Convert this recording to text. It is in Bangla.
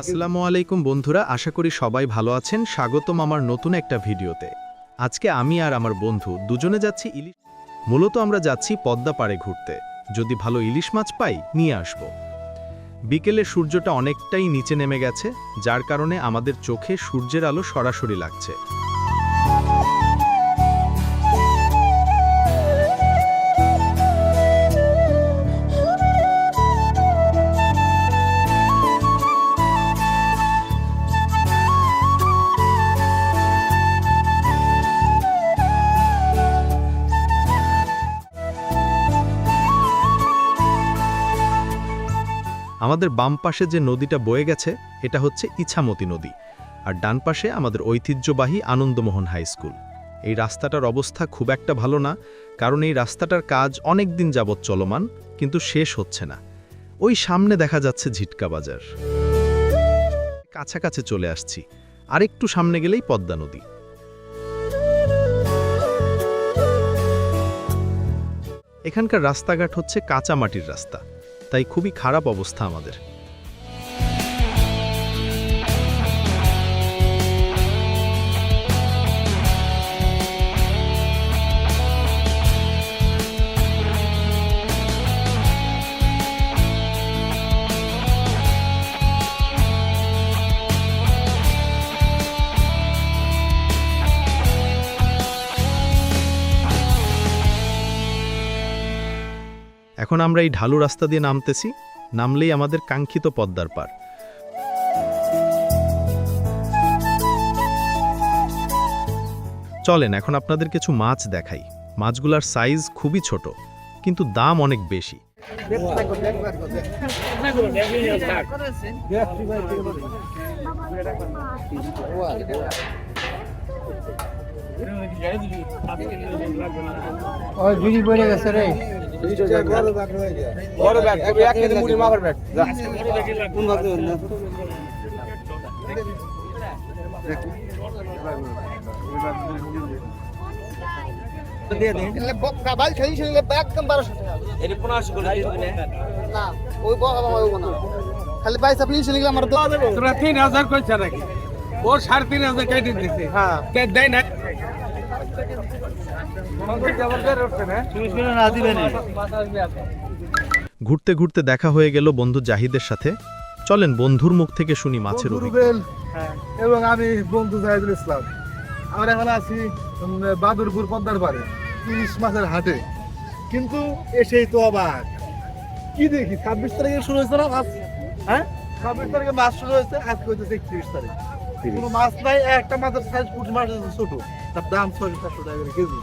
আসসালামু আলাইকুম বন্ধুরা, আশা করি সবাই ভালো আছেন। স্বাগতম আমার নতুন একটা ভিডিওতে। আজকে আমি আর আমার বন্ধু দুজনে যাচ্ছি ইলিশ মূলত আমরা যাচ্ছি পদ্মা পাড়ে ঘুরতে। যদি ভালো ইলিশ মাছ পাই, নিয়ে আসব। বিকেলে সূর্যটা অনেকটাই নিচে নেমে গেছে, যার কারণে আমাদের চোখে সূর্যের আলো সরাসরি লাগছে। আমাদের বাম পাশে যে নদীটা বয়ে গেছে, এটা হচ্ছে ইছামতি নদী। আর ডান পাশে আমাদের ঐতিহ্যবাহী আনন্দমোহন হাই স্কুল। এই রাস্তাটার অবস্থা খুব একটা ভালো না, কারণ এই রাস্তাটার কাজ অনেক দিন যাবৎ চলমান, কিন্তু শেষ হচ্ছে না। ওই সামনে দেখা যাচ্ছে ঝিটকা বাজার। কাছাকাছি চলে আসছি। আর একটু সামনে গেলেই পদ্মা নদী। এখানকার রাস্তাঘাট হচ্ছে কাঁচা মাটির রাস্তা। তাই খুবই খারাপ অবস্থা আমাদের। এখন আমরা এই ঢালু রাস্তা দিয়ে নামতেছি, নামলেই আমাদের কাঙ্ক্ষিত পদ্মার পার। চলেন, এখন আপনাদের কিছু মাছ দেখাই। মাছগুলার সাইজ খুবই ছোট, কিন্তু দাম অনেক বেশি। বিড়ি পড়ে গেছে রে। বড় ব্যাগ এক কেজি মুড়ি মাখার ব্যাগ যা। এটা পনেরোশো করে দিয়ে দিবে না ওই বড় আমার ওই না খালি বাইশ আপনি ছিল আমার তো তোরা তিন হাজার কইছে নাকি? ও সাড়ে তিন হাজার কেটে দিছে। হ্যাঁ। দেয় না ঘুরতে ঘুরতে দেখা হয়ে গেল বন্ধু জাহিদের সাথে। চলেন বন্ধুর মুখ থেকে শুনি মাছের এবং আমি বন্ধু জাহিদুল ইসলাম। আমরা এখন আছি বাদুরপুর পদ্মার পারে ইলিশ মাছের হাটে। কিন্তু এসেই তো অবাক কি দেখি ছাব্বিশ তারিখে শুরু হয়েছে না মাছ? হ্যাঁ? ছাব্বিশ তারিখে মাছ শুরু হয়েছে আজকে হইতেছে একত্রিশ তারিখ। মাছ নাই একটা মাছের সাইজ পুঁটি মাছ ছোট। তার দাম ছয়শো সাতশো টাকা কেজি।